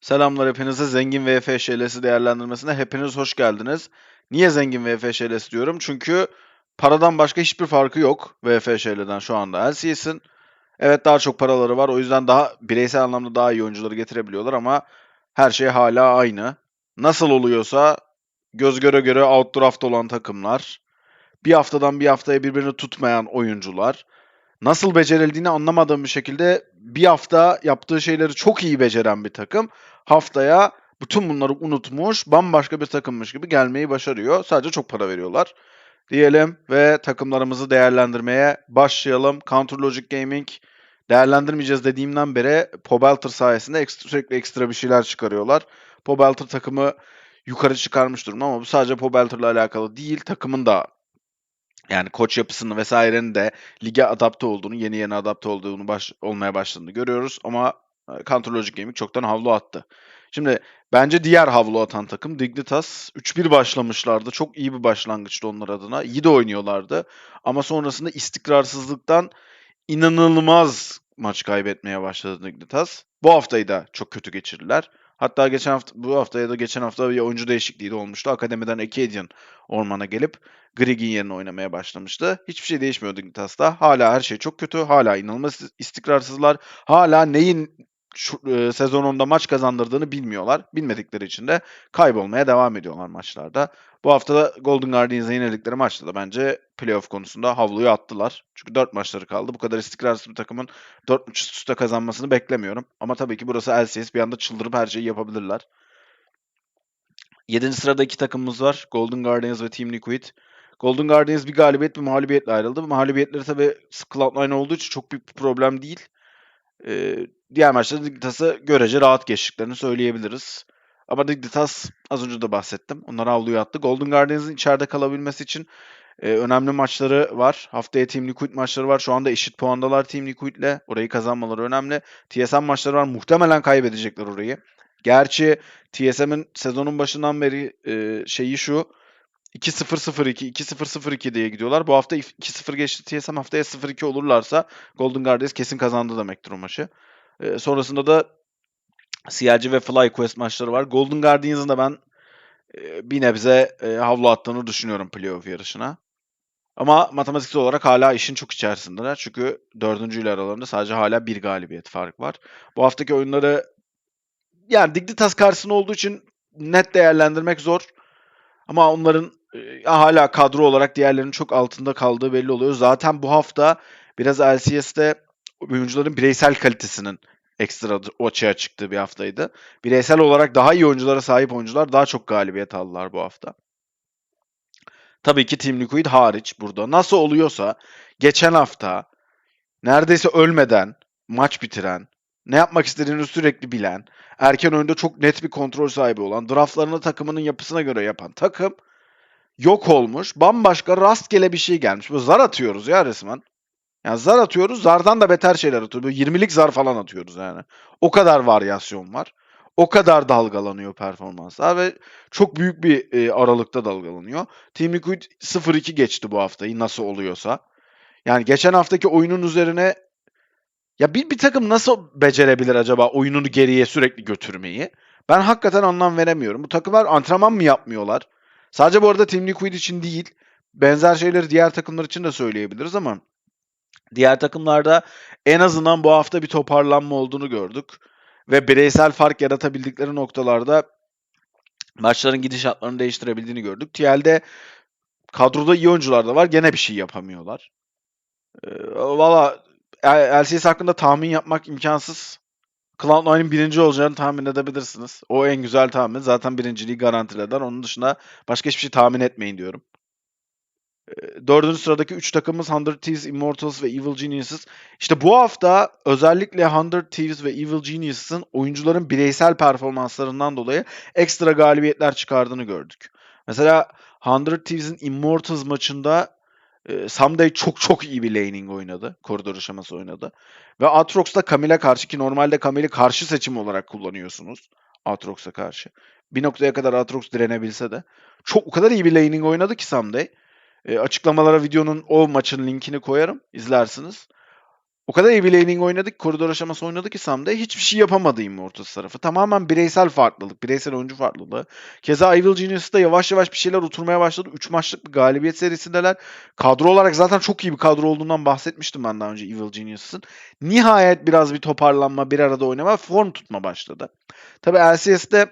Selamlar hepinize. Zengin VF şelesi değerlendirmesine hepiniz hoş geldiniz. Niye zengin VF şelesi diyorum? Çünkü paradan başka hiçbir farkı yok VF şeleden şu anda LCS'in. Evet daha çok paraları var. O yüzden daha bireysel anlamda daha iyi oyuncuları getirebiliyorlar ama her şey hala aynı. Nasıl oluyorsa göz göre göre outdraft olan takımlar, bir haftadan bir haftaya birbirini tutmayan oyuncular, nasıl becerildiğini anlamadığım bir şekilde bir hafta yaptığı şeyleri çok iyi beceren bir takım haftaya bütün bunları unutmuş bambaşka bir takımmış gibi gelmeyi başarıyor. Sadece çok para veriyorlar. Diyelim ve takımlarımızı değerlendirmeye başlayalım. Counter Logic Gaming değerlendirmeyeceğiz dediğimden beri Pobelter sayesinde ekstra, sürekli ekstra bir şeyler çıkarıyorlar. Pobelter takımı yukarı çıkarmış durumda ama bu sadece Pobelter'la alakalı değil. Takımın da yani koç yapısını vesairenin de lige adapte olduğunu, yeni yeni adapte olduğunu baş, olmaya başladığını görüyoruz. Ama e, Counter Logic Gaming çoktan havlu attı. Şimdi bence diğer havlu atan takım Dignitas 3-1 başlamışlardı. Çok iyi bir başlangıçtı onlar adına. İyi de oynuyorlardı. Ama sonrasında istikrarsızlıktan inanılmaz maç kaybetmeye başladı Dignitas. Bu haftayı da çok kötü geçirdiler. Hatta geçen hafta bu hafta ya da geçen hafta bir oyuncu değişikliği de olmuştu. Akademiden Ekedian ormana gelip Grig'in yerine oynamaya başlamıştı. Hiçbir şey değişmiyor Dignitas'ta. Hala her şey çok kötü. Hala inanılmaz istikrarsızlar. Hala neyin şu, e, sezonunda maç kazandırdığını bilmiyorlar. Bilmedikleri için de kaybolmaya devam ediyorlar maçlarda. Bu hafta da Golden Guardians'a yenildikleri maçta da bence playoff konusunda havluyu attılar. Çünkü 4 maçları kaldı. Bu kadar istikrarsız bir takımın 4 maç üst üste kazanmasını beklemiyorum. Ama tabii ki burası LCS. Bir anda çıldırıp her şeyi yapabilirler. 7. sırada iki takımımız var. Golden Guardians ve Team Liquid. Golden Guardians bir galibiyet bir mağlubiyetle ayrıldı. Bu mağlubiyetleri tabii Cloud9 olduğu için çok büyük bir problem değil. Ee, diğer maçlarda Dignitas'ı görece rahat geçtiklerini söyleyebiliriz. Ama Dignitas az önce de bahsettim. Onlar avluyu attı. Golden Guardians'ın içeride kalabilmesi için e, önemli maçları var. Haftaya Team Liquid maçları var. Şu anda eşit puandalar Team Liquid'le. Orayı kazanmaları önemli. TSM maçları var. Muhtemelen kaybedecekler orayı. Gerçi TSM'in sezonun başından beri e, şeyi şu. 2-0-0-2, 2-0-0-2 diye gidiyorlar. Bu hafta 2-0 geçti TSM haftaya 0-2 olurlarsa Golden Guardians kesin kazandı demektir o maçı. E, sonrasında da CLG ve FlyQuest maçları var. Golden Guardians'ın da ben e, bir nebze e, havlu attığını düşünüyorum playoff yarışına. Ama matematiksel olarak hala işin çok içerisindeler. Çünkü dördüncüyle aralarında sadece hala bir galibiyet fark var. Bu haftaki oyunları yani Dignitas karşısında olduğu için net değerlendirmek zor. Ama onların hala kadro olarak diğerlerinin çok altında kaldığı belli oluyor. Zaten bu hafta biraz LCS'te oyuncuların bireysel kalitesinin ekstra açığa çıktığı bir haftaydı. Bireysel olarak daha iyi oyunculara sahip oyuncular daha çok galibiyet aldılar bu hafta. Tabii ki Team Liquid hariç burada. Nasıl oluyorsa geçen hafta neredeyse ölmeden maç bitiren, ne yapmak istediğini sürekli bilen, erken oyunda çok net bir kontrol sahibi olan, draftlarını takımının yapısına göre yapan takım yok olmuş. Bambaşka rastgele bir şey gelmiş. Bu zar atıyoruz ya resmen. Yani zar atıyoruz. Zardan da beter şeyler atıyoruz. Böyle 20'lik zar falan atıyoruz yani. O kadar varyasyon var. O kadar dalgalanıyor performanslar ve çok büyük bir e, aralıkta dalgalanıyor. Team Liquid 0-2 geçti bu haftayı nasıl oluyorsa. Yani geçen haftaki oyunun üzerine ya bir, bir takım nasıl becerebilir acaba oyununu geriye sürekli götürmeyi? Ben hakikaten anlam veremiyorum. Bu takımlar antrenman mı yapmıyorlar? Sadece bu arada Team Liquid için değil, benzer şeyleri diğer takımlar için de söyleyebiliriz ama diğer takımlarda en azından bu hafta bir toparlanma olduğunu gördük. Ve bireysel fark yaratabildikleri noktalarda maçların gidişatlarını değiştirebildiğini gördük. TL'de kadroda iyi oyuncular da var. Gene bir şey yapamıyorlar. Ee, Valla LCS hakkında tahmin yapmak imkansız. Cloud9'ın birinci olacağını tahmin edebilirsiniz. O en güzel tahmin. Zaten birinciliği garantileder. Onun dışında başka hiçbir şey tahmin etmeyin diyorum. Ee, dördüncü sıradaki 3 takımımız 100 Thieves, Immortals ve Evil Geniuses. İşte bu hafta özellikle 100 Thieves ve Evil Geniuses'ın oyuncuların bireysel performanslarından dolayı ekstra galibiyetler çıkardığını gördük. Mesela 100 Thieves'in Immortals maçında e, Someday çok çok iyi bir laning oynadı. Koridor aşaması oynadı. Ve Aatrox'ta Camille'e karşı ki normalde Camille'i karşı seçim olarak kullanıyorsunuz. Aatrox'a karşı. Bir noktaya kadar Aatrox direnebilse de. Çok o kadar iyi bir laning oynadı ki Someday. E, açıklamalara videonun o maçın linkini koyarım. izlersiniz. O kadar bir laning oynadık, koridor aşaması oynadı ki Sam'da hiçbir şey yapamadı Immortals tarafı. Tamamen bireysel farklılık, bireysel oyuncu farklılığı. Keza Evil Genius'ta yavaş yavaş bir şeyler oturmaya başladı. 3 maçlık bir galibiyet serisindeler. Kadro olarak zaten çok iyi bir kadro olduğundan bahsetmiştim ben daha önce Evil Genius'ın. Nihayet biraz bir toparlanma, bir arada oynama, form tutma başladı. Tabii LCS'de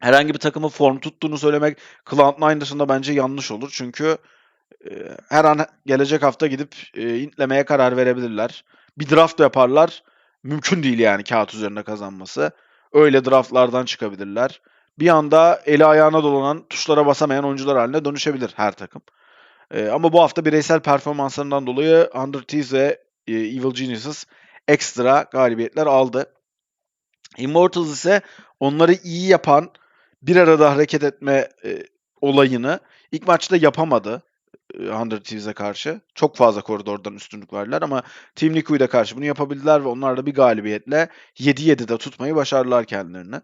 herhangi bir takımın form tuttuğunu söylemek Cloud9 dışında bence yanlış olur. Çünkü her an gelecek hafta gidip e, intlemeye karar verebilirler. Bir draft yaparlar. Mümkün değil yani kağıt üzerinde kazanması. Öyle draftlardan çıkabilirler. Bir anda eli ayağına dolanan, tuşlara basamayan oyuncular haline dönüşebilir her takım. E, ama bu hafta bireysel performanslarından dolayı Under Thieves ve e, Evil Geniuses ekstra galibiyetler aldı. Immortals ise onları iyi yapan, bir arada hareket etme e, olayını ilk maçta yapamadı. E, Under Thieves'e karşı. Çok fazla koridordan üstünlük verdiler ama Team Liquid'e karşı bunu yapabildiler ve onlar da bir galibiyetle 7-7'de tutmayı başardılar kendilerini.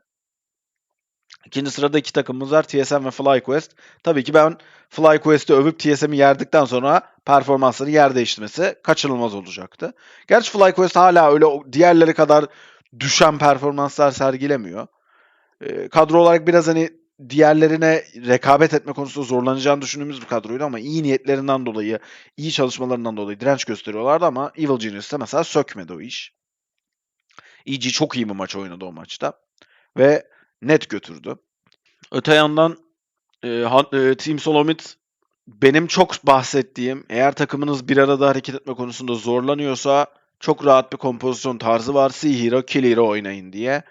İkinci sırada iki takımımız var. TSM ve FlyQuest. Tabii ki ben FlyQuest'i övüp TSM'i yerdikten sonra performansları yer değiştirmesi kaçınılmaz olacaktı. Gerçi FlyQuest hala öyle diğerleri kadar düşen performanslar sergilemiyor. Kadro olarak biraz hani diğerlerine rekabet etme konusunda zorlanacağını düşündüğümüz bir kadroydu ama iyi niyetlerinden dolayı, iyi çalışmalarından dolayı direnç gösteriyorlardı ama Evil Genius'ta mesela sökmedi o iş. EG çok iyi bir maç oynadı o maçta ve net götürdü. Öte yandan e, e, Team Solomit benim çok bahsettiğim eğer takımınız bir arada hareket etme konusunda zorlanıyorsa çok rahat bir kompozisyon tarzı var. Kill Hero oynayın diye.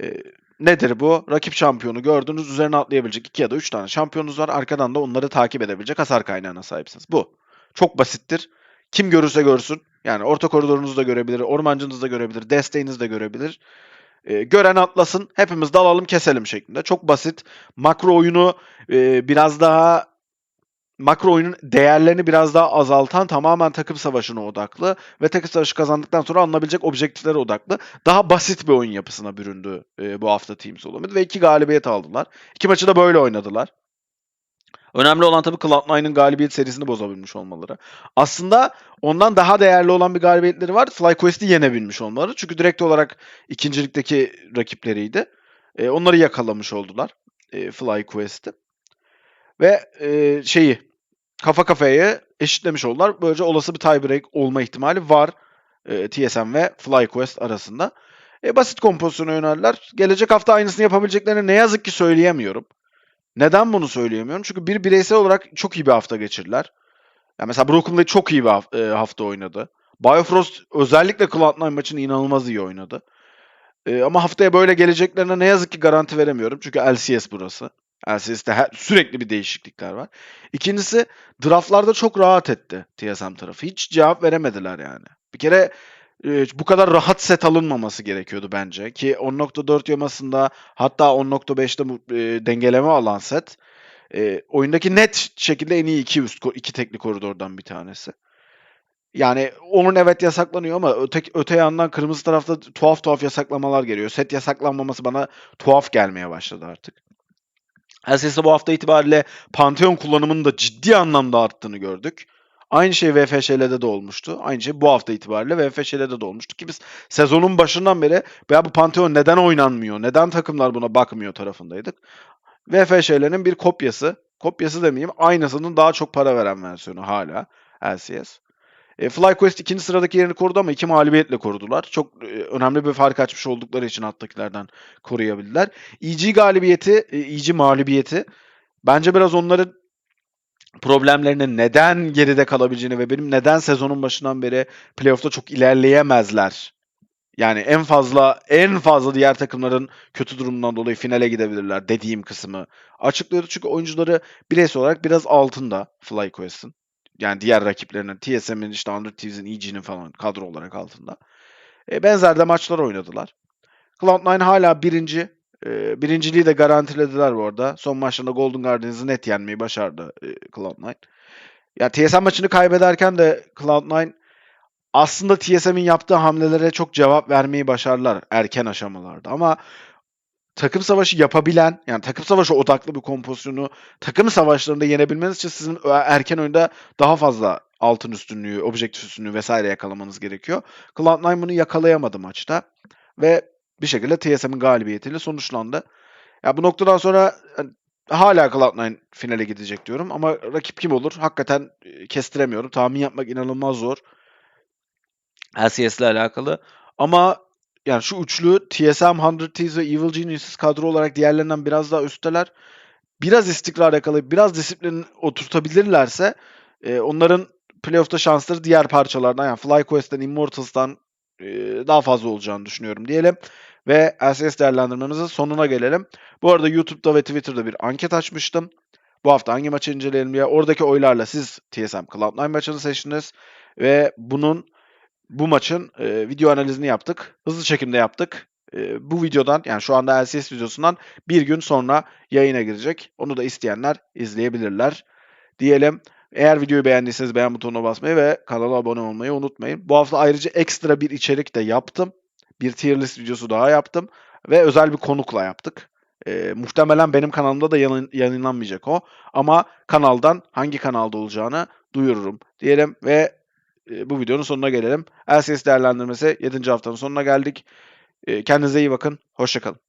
E, nedir bu? Rakip şampiyonu gördünüz. Üzerine atlayabilecek 2 ya da 3 tane şampiyonunuz var. Arkadan da onları takip edebilecek hasar kaynağına sahipsiniz. Bu. Çok basittir. Kim görürse görsün. Yani orta koridorunuz da görebilir, ormancınız da görebilir, desteğiniz de görebilir. E, gören atlasın, hepimiz dalalım keselim şeklinde. Çok basit. Makro oyunu e, biraz daha makro oyunun değerlerini biraz daha azaltan tamamen takım savaşına odaklı ve takım savaşı kazandıktan sonra alınabilecek objektiflere odaklı daha basit bir oyun yapısına büründü e, bu hafta Team Solomid ve iki galibiyet aldılar. İki maçı da böyle oynadılar. Önemli olan tabii Cloud9'ın galibiyet serisini bozabilmiş olmaları. Aslında ondan daha değerli olan bir galibiyetleri var. FlyQuest'i yenebilmiş olmaları. Çünkü direkt olarak ikincilikteki rakipleriydi. E, onları yakalamış oldular. E, FlyQuest'i. Ve e, şeyi kafa kafaya eşitlemiş oldular. Böylece olası bir tiebreak olma ihtimali var e, TSM ve FlyQuest arasında. E, basit kompozisyona yöneldiler. Gelecek hafta aynısını yapabileceklerini ne yazık ki söyleyemiyorum. Neden bunu söyleyemiyorum? Çünkü bir bireysel olarak çok iyi bir hafta geçirdiler. Ya mesela Blade çok iyi bir e, hafta oynadı. Biofrost özellikle Cloud9 maçını inanılmaz iyi oynadı. E, ama haftaya böyle geleceklerine ne yazık ki garanti veremiyorum. Çünkü LCS burası. LCS'te her, sürekli bir değişiklikler var. İkincisi draftlarda çok rahat etti TSM tarafı. Hiç cevap veremediler yani. Bir kere e, bu kadar rahat set alınmaması gerekiyordu bence. Ki 10.4 yamasında hatta 10.5'te bu, e, dengeleme alan set e, oyundaki net şekilde en iyi iki üst iki tekli koridordan bir tanesi. Yani onun evet yasaklanıyor ama öte, öte yandan kırmızı tarafta tuhaf tuhaf yasaklamalar geliyor. Set yasaklanmaması bana tuhaf gelmeye başladı artık. LCS'de bu hafta itibariyle Pantheon kullanımının da ciddi anlamda arttığını gördük. Aynı şey VFŞ'de de olmuştu. Aynı şey bu hafta itibariyle VFŞ'de de olmuştu ki biz sezonun başından beri ya bu Pantheon neden oynanmıyor, neden takımlar buna bakmıyor tarafındaydık. VFŞ'lerin bir kopyası, kopyası demeyeyim, aynısının daha çok para veren versiyonu hala LCS. E, FlyQuest ikinci sıradaki yerini korudu ama iki mağlubiyetle korudular. Çok e, önemli bir fark açmış oldukları için alttakilerden koruyabildiler. EG galibiyeti, e, EG mağlubiyeti bence biraz onların problemlerinin neden geride kalabileceğini ve benim neden sezonun başından beri playoff'ta çok ilerleyemezler. Yani en fazla en fazla diğer takımların kötü durumundan dolayı finale gidebilirler dediğim kısmı açıklıyordu. Çünkü oyuncuları bireysel olarak biraz altında FlyQuest'in. Yani diğer rakiplerinin TSM'in işte Under Thieves'in EG'nin falan kadro olarak altında. E, benzer de maçlar oynadılar. Cloud9 hala birinci. E, birinciliği de garantilediler bu arada. Son maçlarında Golden Guardians'ı net yenmeyi başardı e, Cloud9. Ya TSM maçını kaybederken de Cloud9 aslında TSM'in yaptığı hamlelere çok cevap vermeyi başardılar erken aşamalarda. Ama takım savaşı yapabilen, yani takım savaşı odaklı bir kompozisyonu takım savaşlarında yenebilmeniz için sizin erken oyunda daha fazla altın üstünlüğü, objektif üstünlüğü vesaire yakalamanız gerekiyor. Cloud9 bunu yakalayamadı maçta ve bir şekilde TSM'in galibiyetiyle sonuçlandı. Ya bu noktadan sonra hani, hala Cloud9 finale gidecek diyorum ama rakip kim olur? Hakikaten e, kestiremiyorum. Tahmin yapmak inanılmaz zor. LCS ile alakalı. Ama yani şu üçlü TSM, 100 Thieves ve Evil Geniuses kadro olarak diğerlerinden biraz daha üstteler. Biraz istikrar yakalayıp biraz disiplin oturtabilirlerse e, onların playoff'ta şansları diğer parçalardan yani FlyQuest'ten, Immortals'tan e, daha fazla olacağını düşünüyorum diyelim. Ve LCS değerlendirmemizin sonuna gelelim. Bu arada YouTube'da ve Twitter'da bir anket açmıştım. Bu hafta hangi maçı inceleyelim diye. Oradaki oylarla siz TSM Cloud9 maçını seçtiniz. Ve bunun bu maçın e, video analizini yaptık. Hızlı çekimde yaptık. E, bu videodan yani şu anda LCS videosundan bir gün sonra yayına girecek. Onu da isteyenler izleyebilirler. Diyelim. Eğer videoyu beğendiyseniz beğen butonuna basmayı ve kanala abone olmayı unutmayın. Bu hafta ayrıca ekstra bir içerik de yaptım. Bir tier list videosu daha yaptım. Ve özel bir konukla yaptık. E, muhtemelen benim kanalımda da yayın- yayınlanmayacak o. Ama kanaldan hangi kanalda olacağını duyururum diyelim ve e, bu videonun sonuna gelelim. LCS değerlendirmesi 7. haftanın sonuna geldik. E, kendinize iyi bakın. Hoşçakalın.